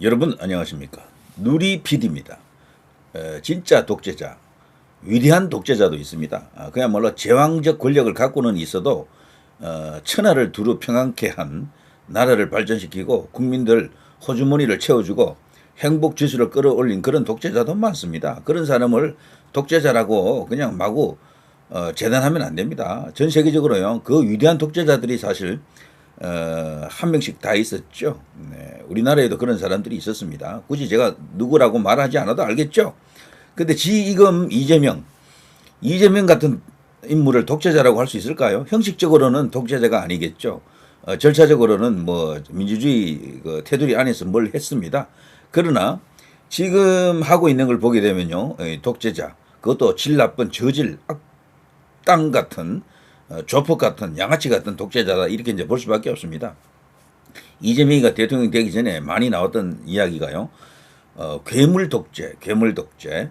여러분 안녕하십니까 누리 PD입니다. 진짜 독재자, 위대한 독재자도 있습니다. 아, 그야말로 제왕적 권력을 갖고는 있어도 어, 천하를 두루 평안케 한 나라를 발전시키고 국민들 호주머니를 채워주고 행복 지수를 끌어올린 그런 독재자도 많습니다. 그런 사람을 독재자라고 그냥 마구 어, 재단하면 안 됩니다. 전 세계적으로요 그 위대한 독재자들이 사실 어, 한 명씩 다 있었죠. 네, 우리나라에도 그런 사람들이 있었습니다. 굳이 제가 누구라고 말하지 않아도 알겠죠. 근데 지금 이재명, 이재명 같은 인물을 독재자라고 할 수 있을까요? 형식적으로는 독재자가 아니겠죠. 어, 절차적으로는 뭐 민주주의 그 테두리 안에서 뭘 했습니다. 그러나 지금 하고 있는 걸 보게 되면요, 이 독재자, 그것도 질 나쁜 저질 악당 같은 어, 조폭 같은 양아치 같은 독재자다 이렇게 이제 볼 수밖에 없습니다. 이재명이가 대통령 되기 전에 많이 나왔던 이야기가요. 어, 괴물 독재, 괴물 독재,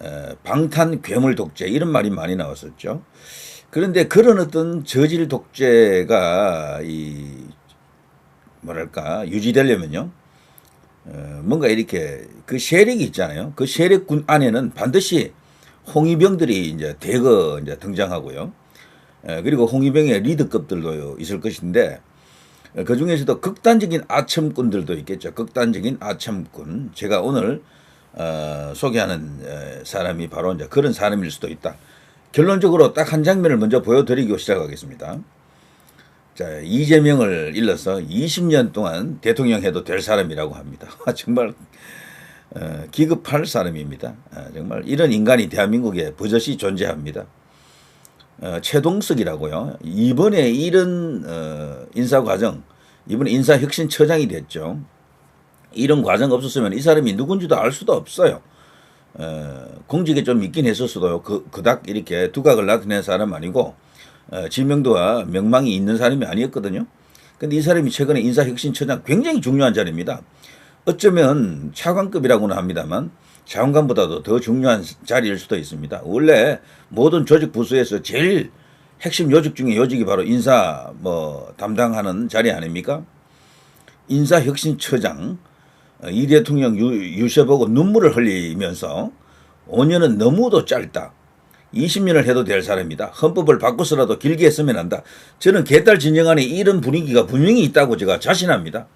어, 방탄 괴물 독재 이런 말이 많이 나왔었죠. 그런데 그런 어떤 저질 독재가 이 뭐랄까 유지되려면요. 어, 뭔가 이렇게 그 세력이 있잖아요. 그 세력군 안에는 반드시 홍위병들이 이제 대거 이제 등장하고요. 에, 그리고 홍위병의 리더급들도 있을 것인데 에, 그 중에서도 극단적인 아첨꾼들도 있겠죠. 극단적인 아첨꾼. 제가 오늘 어, 소개하는 에, 사람이 바로 이제 그런 사람일 수도 있다. 결론적으로 딱 한 장면을 먼저 보여드리고 시작하겠습니다. 자, 이재명을 일러서 20년 동안 대통령 해도 될 사람이라고 합니다. 정말 어, 기급할 사람입니다. 어, 정말 이런 인간이 대한민국에 버젓이 존재합니다. 어, 최동석이라고요. 이번에 이런 어, 인사 과정, 이번에 인사 혁신처장이 됐죠. 이런 과정 없었으면 이 사람이 누군지도 알 수도 없어요. 어, 공직에 좀 있긴 했었어도 그, 그닥 이렇게 두각을 나타낸 사람 아니고 어, 지명도와 명망이 있는 사람이 아니었거든요. 근데 이 사람이 최근에 인사혁신처장 굉장히 중요한 자리입니다. 어쩌면 차관급이라고는 합니다만 장관보다도 더 중요한 자리일 수도 있습니다. 원래 모든 조직 부서에서 제일 핵심 요직 중에 요직이 바로 인사 뭐 담당하는 자리 아닙니까? 인사혁신처장 어, 이 대통령 유, 유셔보고 눈물을 흘리면서 5년은 너무도 짧다. 20년을 해도 될 사람이다. 헌법을 바꿔서라도 길게 했으면 한다. 저는 개딸 진영 안에 이런 분위기가 분명히 있다고 제가 자신합니다.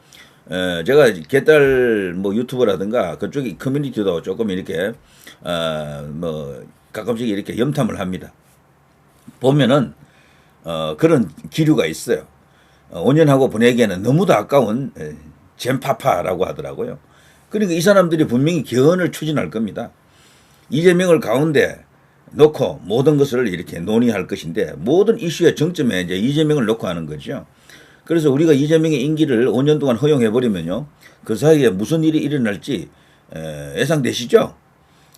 에, 제가 개딸 뭐 유튜브라든가 그쪽이 커뮤니티도 조금 이렇게 어, 뭐 가끔씩 이렇게 염탐을 합니다. 보면은 어, 그런 기류가 있어요. 어, 5년하고 보내기에는 너무도 아까운 에, 젠파파라고 하더라고요. 그러니까 이 사람들이 분명히 개헌을 추진할 겁니다. 이재명을 가운데 놓고 모든 것을 이렇게 논의할 것인데 모든 이슈의 정점에 이제 이재명을 놓고 하는 거죠. 그래서 우리가 이재명의 임기를 5년 동안 허용해 버리면요. 그 사이에 무슨 일이 일어날지 에, 예상되시죠?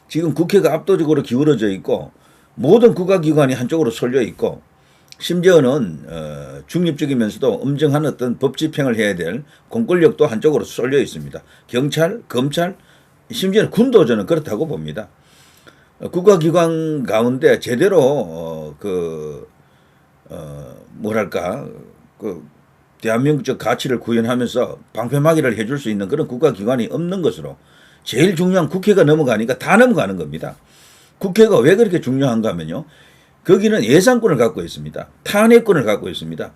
지금 국회가 압도적으로 기울어져 있고 모든 국가기관이 한쪽으로 쏠려 있고 심지어는 어, 중립적이면서도 엄정한 어떤 법 집행을 해야 될 공권력도 한쪽으로 쏠려 있습니다. 경찰, 검찰, 심지어는 군도 저는 그렇다고 봅니다. 어, 국가기관 가운데 제대로 어, 그 어, 뭐랄까 그 대한민국적 가치를 구현하면서 방패막이를 해줄 수 있는 그런 국가기관이 없는 것으로 제일 중요한 국회가 넘어가니까 다 넘어가는 겁니다. 국회가 왜 그렇게 중요한가 하면요. 거기는 예산권을 갖고 있습니다. 탄핵권을 갖고 있습니다.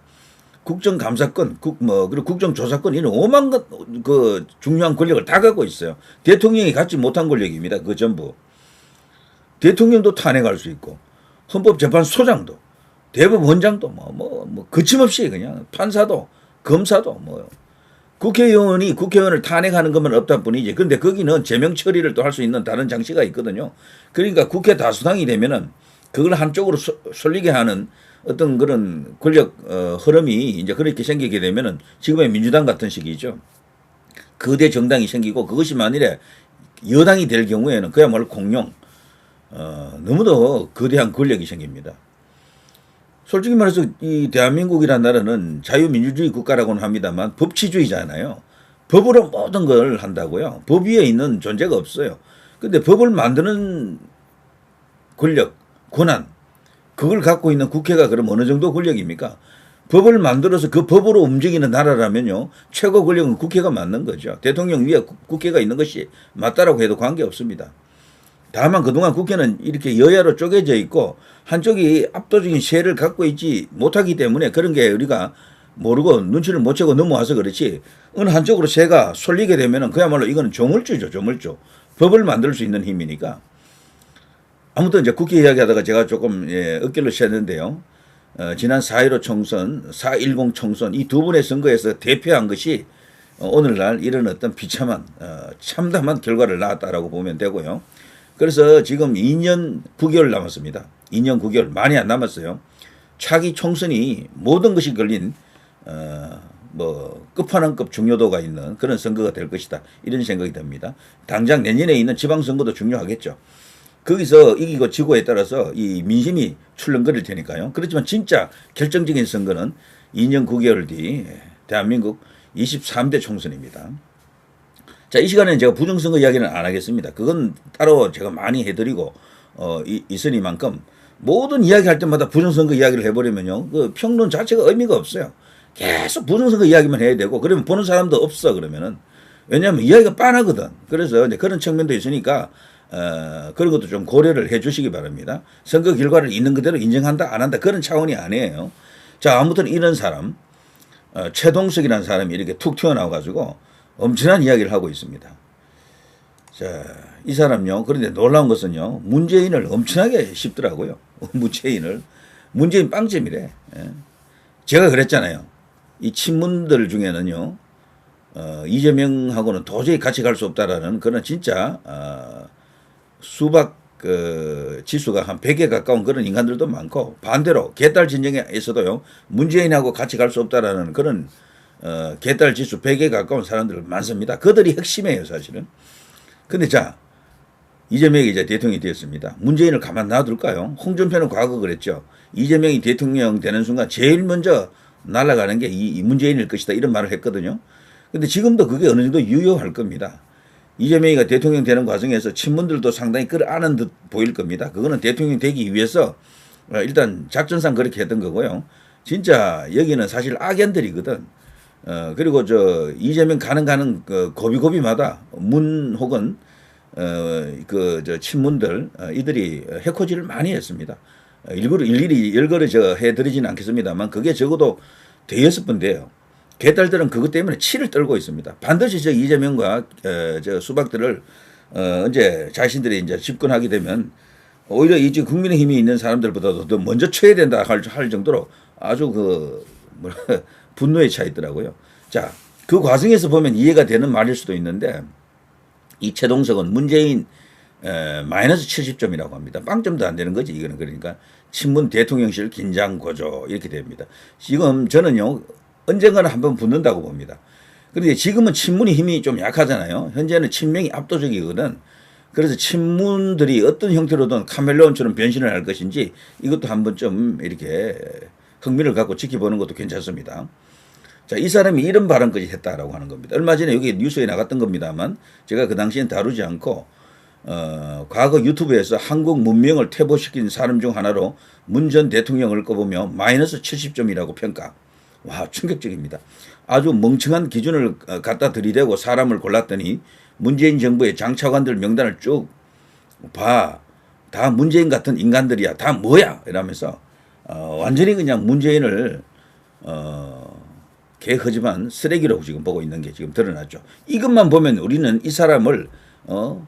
국정감사권, 국, 뭐, 그리고 국정조사권, 이런 오만 것, 그, 중요한 권력을 다 갖고 있어요. 대통령이 갖지 못한 권력입니다. 그 전부. 대통령도 탄핵할 수 있고, 헌법재판소장도, 대법원장도 뭐, 뭐, 뭐, 거침없이 그냥 판사도, 검사도 뭐, 국회의원이 국회의원을 탄핵하는 것만 없다 뿐이지. 근데 거기는 제명 처리를 또 할 수 있는 다른 장치가 있거든요. 그러니까 국회 다수당이 되면은 그걸 한쪽으로 쏠- 쏠리게 하는 어떤 그런 권력 어, 흐름이 이제 그렇게 생기게 되면은 지금의 민주당 같은 식이죠. 거대 정당이 생기고 그것이 만일에 여당이 될 경우에는 그야말로 공룡 어, 너무도 거대한 권력이 생깁니다. 솔직히 말해서 이 대한민국이라는 나라는 자유민주주의 국가라고는 합니다만 법치주의잖아요. 법으로 모든 걸 한다고요. 법 위에 있는 존재가 없어요. 근데 법을 만드는 권력, 권한, 그걸 갖고 있는 국회가 그럼 어느 정도 권력입니까? 법을 만들어서 그 법으로 움직이는 나라라면요. 최고 권력은 국회가 맞는 거죠. 대통령 위에 국- 국회가 있는 것이 맞다라고 해도 관계없습니다. 다만 그동안 국회는 이렇게 여야로 쪼개져 있고 한쪽이 압도적인 세를 갖고 있지 못하기 때문에 그런 게 우리가 모르고 눈치를 못 채고 넘어와서 그렇지 어느 한쪽으로 세가 쏠리게 되면 은 그야말로 이거는 조물주죠 조물주. 법을 만들 수 있는 힘이니까. 아무튼 이제 국회 이야기하다가 제가 조금 예, 어깨를 쳤는데요. 어, 지난 4.15 총선 4.10 총선 이두 번의 선거에서 대표한 것이 어, 오늘날 이런 어떤 비참한 어, 참담한 결과를 낳았다라고 보면 되고요. 그래서 지금 2년 9개월 남았습니다. 2년 9개월 많이 안 남았어요. 차기 총선이 모든 것이 걸린 어, 뭐 끝판왕급 중요도가 있는 그런 선거가 될 것이다. 이런 생각이 듭니다. 당장 내년에 있는 지방선거도 중요하겠죠. 거기서 이기고 지고에 따라서 이 민심이 출렁거릴 테니까요. 그렇지만 진짜 결정적인 선거는 2년 9개월 뒤 대한민국 23대 총선입니다. 자, 이 시간에는 제가 부정선거 이야기는 안 하겠습니다. 그건 따로 제가 많이 해드리고, 어, 이, 있으니만큼 모든 이야기 할 때마다 부정선거 이야기를 해버리면요. 그 평론 자체가 의미가 없어요. 계속 부정선거 이야기만 해야 되고, 그러면 보는 사람도 없어, 그러면은. 왜냐하면 이야기가 빤하거든. 그래서 이제 그런 측면도 있으니까, 어, 그런 것도 좀 고려를 해 주시기 바랍니다. 선거 결과를 있는 그대로 인정한다, 안 한다, 그런 차원이 아니에요. 자, 아무튼 이런 사람, 어, 최동석이라는 사람이 이렇게 툭 튀어나와가지고 엄청난 이야기를 하고 있습니다. 자, 이 사람요. 그런데 놀라운 것은요. 문재인을 엄청나게 씹더라고요. 문재인을. 문재인 빵점이래. 예. 제가 그랬잖아요. 이 친문들 중에는요. 어, 이재명하고는 도저히 같이 갈 수 없다라는 그런 진짜 어, 수박 그 지수가 한 100에 가까운 그런 인간들도 많고 반대로 개딸 진영에서도요 문재인하고 같이 갈 수 없다라는 그런 어, 개딸 지수 100에 가까운 사람들 많습니다. 그들이 핵심이에요 사실은. 근데 자 이재명이 이제 대통령이 되었습니다. 문재인을 가만 놔둘까요? 홍준표는 과거 그랬죠. 이재명이 대통령 되는 순간 제일 먼저 날아가는 게 이 문재인일 것이다 이런 말을 했거든요. 근데 지금도 그게 어느 정도 유효할 겁니다. 이재명이가 대통령 되는 과정에서 친문들도 상당히 끌어안은 듯 보일 겁니다. 그거는 대통령 되기 위해서 어, 일단 작전상 그렇게 했던 거고요. 진짜 여기는 사실 악연들이거든. 어, 그리고 저 이재명 가는 가는 그 고비고비마다 문 혹은 어, 그저 친문들 어, 이들이 해코지를 많이 했습니다. 어, 일부러 일일이 열거를 저 해드리지는 않겠습니다만 그게 적어도 대여섯 번 돼요. 개딸들은 그것 때문에 치를 떨고 있습니다. 반드시 저 이재명과 어, 저 수박들을 어, 언제 자신들이 이제 집권하게 되면 오히려 이 지금 국민의힘이 있는 사람들보다도 더 먼저 쳐야 된다 할, 할 정도로 아주 그 뭐라 분노에 차 있더라고요. 자, 그 과정에서 보면 이해가 되는 말일 수도 있는데 이 최동석은 문재인 에, 마이너스 70점이라고 합니다. 빵점도 안 되는 거지 이거는 그러니까 친문 대통령실 긴장 고조 이렇게 됩니다. 지금 저는요 언젠가는 한번 붙는다고 봅니다. 그런데 지금은 친문이 힘이 좀 약하잖아요. 현재는 친명이 압도적이거든. 그래서 친문들이 어떤 형태로든 카멜레온처럼 변신을 할 것인지 이것도 한번 좀 이렇게 흥미를 갖고 지켜보는 것도 괜찮습니다. 자, 이 사람이 이런 발언까지 했다라고 하는 겁니다. 얼마 전에 여기 뉴스에 나갔던 겁니다만 제가 그 당시엔 다루지 않고 어, 과거 유튜브에서 한국 문명을 퇴보시킨 사람 중 하나로 문 전 대통령을 꼽으며 마이너스 70점이라고 평가. 와, 충격적입니다. 아주 멍청한 기준을 어, 갖다 들이대고 사람을 골랐더니 문재인 정부의 장차관들 명단을 쭉 봐. 다 문재인 같은 인간들이야. 다 뭐야? 이러면서 어, 완전히 그냥 문재인을 어, 개허지만 쓰레기라고 지금 보고 있는 게 지금 드러났죠. 이것만 보면 우리는 이 사람을 어,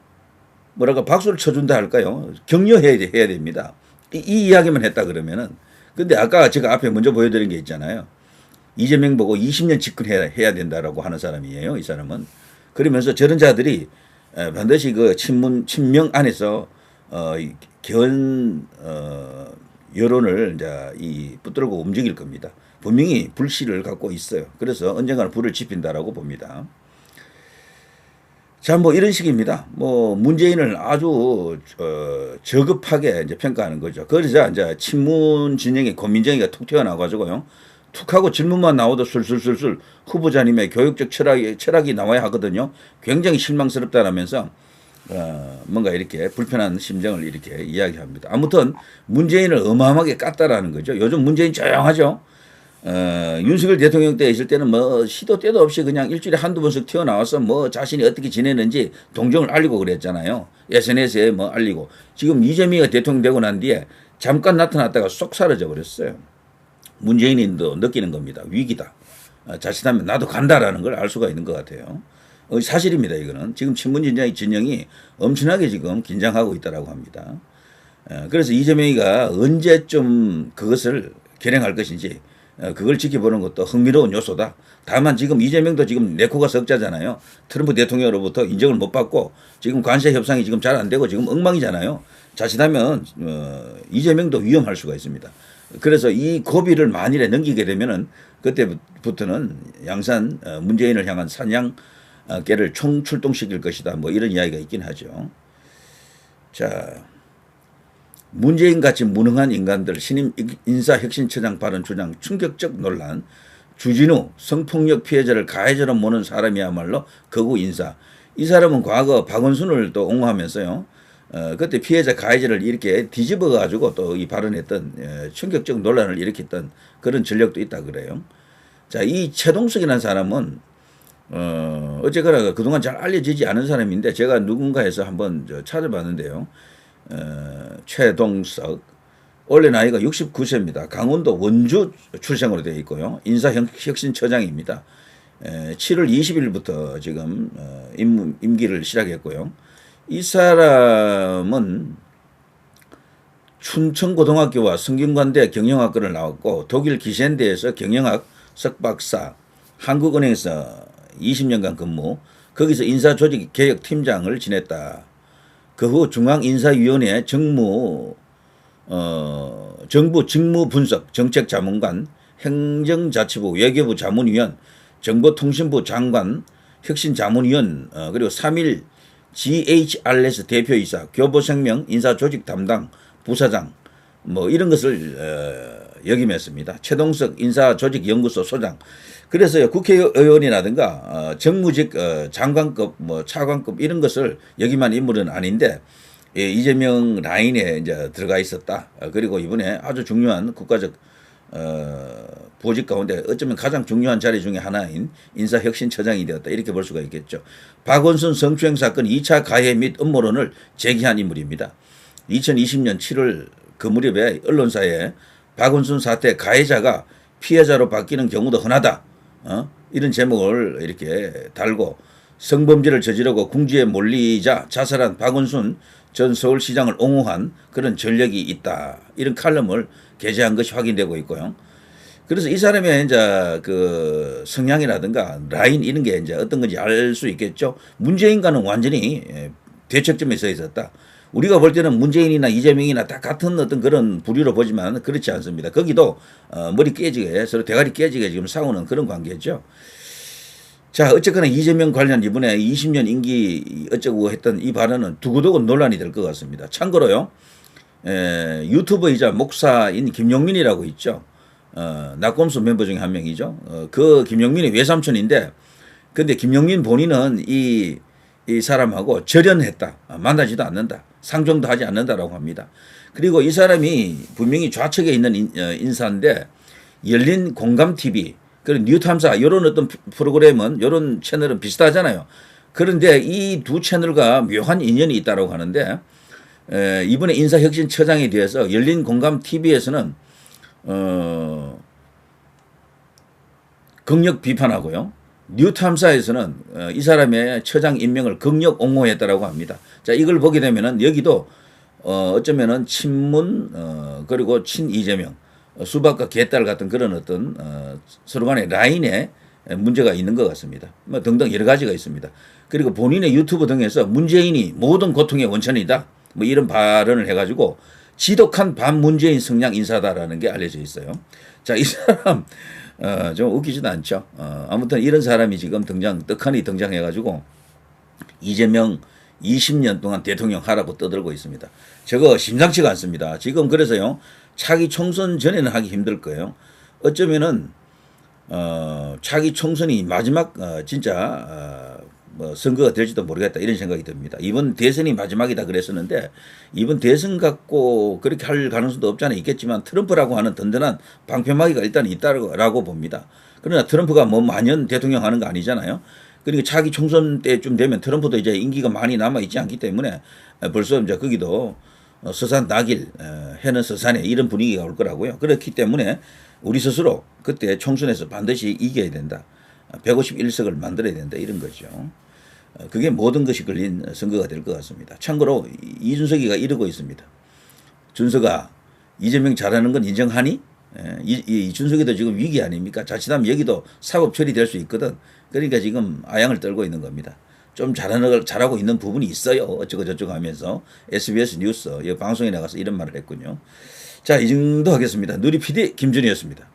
뭐랄까 박수를 쳐준다 할까요? 격려해야 돼- 해야 됩니다. 이, 이 이야기만 했다 그러면은 근데 아까 제가 앞에 먼저 보여드린 게 있잖아요. 이재명 보고 20년 집권해야 해야 된다라고 하는 사람이에요. 이 사람은 그러면서 저런 자들이 에, 반드시 그 친문 친명 안에서 어 견 어, 여론을 이제 이 붙들고 움직일 겁니다. 분명히 불씨를 갖고 있어요. 그래서 언젠가는 불을 지핀다라고 봅니다. 자, 뭐 이런 식입니다. 뭐 문재인을 아주 어, 저급하게 이제 평가하는 거죠. 그러자 이제 친문 진영의 고민정이가 툭 튀어나와가지고요. 툭 하고 질문만 나오도 술술술술 후보자님의 교육적 철학이, 철학이 나와야 하거든요. 굉장히 실망스럽다라면서 어, 뭔가 이렇게 불편한 심정을 이렇게 이야기합니다. 아무튼 문재인을 어마어마하게 깠다라는 거죠. 요즘 문재인 조용하죠. 어, 윤석열 대통령 때 있을 때는 뭐 시도 때도 없이 그냥 일주일에 한두 번씩 튀어나와서 뭐 자신이 어떻게 지내는지 동정을 알리고 그랬잖아요. SNS에 뭐 알리고. 지금 이재명이 대통령 되고 난 뒤에 잠깐 나타났다가 쏙 사라져 버렸어요. 문재인도 느끼는 겁니다. 위기다. 어, 자칫하면 나도 간다라는 걸 알 수가 있는 것 같아요. 어, 사실입니다. 이거는 지금 친문진영의 진영이 엄청나게 지금 긴장하고 있다라고 합니다. 어, 그래서 이재명이가 언제쯤 그것을 결행할 것인지 어, 그걸 지켜보는 것도 흥미로운 요소다. 다만 지금 이재명도 지금 네코가 석자잖아요. 트럼프 대통령으로부터 인정을 못 받고 지금 관세 협상이 지금 잘 안 되고 지금 엉망이잖아요. 자칫하면 어, 이재명도 위험할 수가 있습니다. 그래서 이 고비를 만일에 넘기게 되면은 그때부터는 양산 어, 문재인을 향한 사냥 개를 총 출동시킬 것이다. 뭐 이런 이야기가 있긴 하죠. 자. 문재인 같이 무능한 인간들 신임 인사혁신처장 발언 주장 충격적 논란 주진우 성폭력 피해자를 가해자로 모는 사람이야말로 거구 인사 이 사람은 과거 박원순을 또 옹호하면서요 어, 그때 피해자 가해자를 이렇게 뒤집어 가지고 또 이 발언했던 에, 충격적 논란을 일으켰던 그런 전력도 있다 그래요. 자, 이 최동석이라는 사람은 어, 어쨌거나 그동안 잘 알려지지 않은 사람인데 제가 누군가에서 한번 저 찾아봤는데요. 어, 최동석 원래 나이가 69세입니다. 강원도 원주 출생으로 되어 있고요. 인사혁신처장입니다. 에, 7월 20일부터 지금 어, 임, 임기를 시작했고요. 이 사람은 춘천고등학교와 성균관대 경영학과를 나왔고 독일 기센대에서 경영학 석박사, 한국은행에서 20년간 근무, 거기서 인사조직개혁팀장을 지냈다. 그 후 중앙인사위원회 정무 어, 정부 직무 분석 정책자문관 행정자치부 외교부 자문위원 정보통신부 장관 혁신자문위원 어, 그리고 3일 GHRS 대표이사 교보생명 인사조직 담당 부사장 뭐 이런 것을 어, 역임했습니다. 최동석 인사조직연구소 소장. 그래서요 국회의원이라든가 어, 정무직 어, 장관급 뭐 차관급 이런 것을 역임한 인물은 아닌데 예, 이재명 라인에 이제 들어가 있었다. 어, 그리고 이번에 아주 중요한 국가적 어, 보직 가운데 어쩌면 가장 중요한 자리 중에 하나인 인사혁신처장이 되었다. 이렇게 볼 수가 있겠죠. 박원순 성추행 사건 2차 가해 및 음모론을 제기한 인물입니다. 2020년 7월 그 무렵에 언론사에 박원순 사태 가해자가 피해자로 바뀌는 경우도 흔하다. 어? 이런 제목을 이렇게 달고 성범죄를 저지르고 궁지에 몰리자 자살한 박원순 전 서울시장을 옹호한 그런 전력이 있다. 이런 칼럼을 게재한 것이 확인되고 있고요. 그래서 이 사람의 이제 그 성향이라든가 라인 이런 게 이제 어떤 건지 알 수 있겠죠. 문재인과는 완전히 예, 대척점에 서 있었다. 우리가 볼 때는 문재인이나 이재명이나 다 같은 어떤 그런 부류로 보지만 그렇지 않습니다. 거기도 어, 머리 깨지게 서로 대가리 깨지게 지금 싸우는 그런 관계죠. 자, 어쨌거나 이재명 관련 이번에 20년 임기 어쩌고 했던 이 발언은 두고두고 논란이 될 것 같습니다. 참고로요, 에, 유튜버이자 목사인 김용민이라고 있죠. 어, 낙검수 멤버 중에 한 명이죠. 어, 그 김용민이 외삼촌인데, 근데 김용민 본인은 이, 이 사람하고 절연했다. 아, 만나지도 않는다. 상종도 하지 않는다라고 합니다. 그리고 이 사람이 분명히 좌측에 있는 인, 어, 인사인데, 열린 공감 TV, 그리고 뉴탐사 이런 어떤 프로그램은 이런 채널은 비슷하잖아요. 그런데 이 두 채널과 묘한 인연이 있다고 하는데 에, 이번에 인사혁신처장에 대해서 열린 공감 TV에서는 어, 극력 비판하고요. 뉴탐사에서는 어, 이 사람의 처장 임명을 극력 옹호했다라고 합니다. 자 이걸 보게 되면은 여기도 어, 어쩌면은 친문 어, 그리고 친 이재명 어, 수박과 개딸 같은 그런 어떤 어, 서로 간의 라인에 문제가 있는 것 같습니다. 뭐 등등 여러 가지가 있습니다. 그리고 본인의 유튜브 등에서 문재인이 모든 고통의 원천이다. 뭐 이런 발언을 해가지고 지독한 반문재인 성향 인사다라는 게 알려져 있어요. 자, 이 사람 어, 좀 웃기지도 않죠. 어, 아무튼 이런 사람이 지금 등장 떡하니 등장해가지고 이재명 20년 동안 대통령 하라고 떠들고 있습니다. 저거 심상치가 않습니다. 지금 그래서요 차기 총선 전에는 하기 힘들 거예요. 어쩌면은 어, 차기 총선이 마지막 어, 진짜 어, 뭐 선거가 될지도 모르겠다 이런 생각이 듭니다. 이번 대선이 마지막이다 그랬었는데 이번 대선 갖고 그렇게 할 가능성도 없지 않아 있겠지만 트럼프라고 하는 든든한 방패막이가 일단 있다라고 봅니다. 그러나 트럼프가 뭐 만년 대통령 하는 거 아니잖아요. 그러니까 차기 총선 때쯤 되면 트럼프도 이제 임기가 많이 남아 있지 않기 때문에 벌써 이제 거기도 어, 서산 낙일 어, 해는 서산에 이런 분위기가 올 거라고요. 그렇기 때문에 우리 스스로 그때 총선에서 반드시 이겨야 된다. 151석을 만들어야 된다 이런 거죠. 어, 그게 모든 것이 걸린 선거가 될 것 같습니다. 참고로 이준석이가 이러고 있습니다. 준석아 이재명 잘하는 건 인정하니? 예, 이, 이 준석이도 지금 위기 아닙니까? 자칫하면 여기도 사법 처리될 수 있거든. 그러니까 지금 아양을 떨고 있는 겁니다. 좀 잘하는 걸 잘하고 있는 부분이 있어요. 어쩌고 저쩌고 하면서 SBS 뉴스 이 방송에 나가서 이런 말을 했군요. 자, 이 정도 하겠습니다. 누리 PD 김준이었습니다.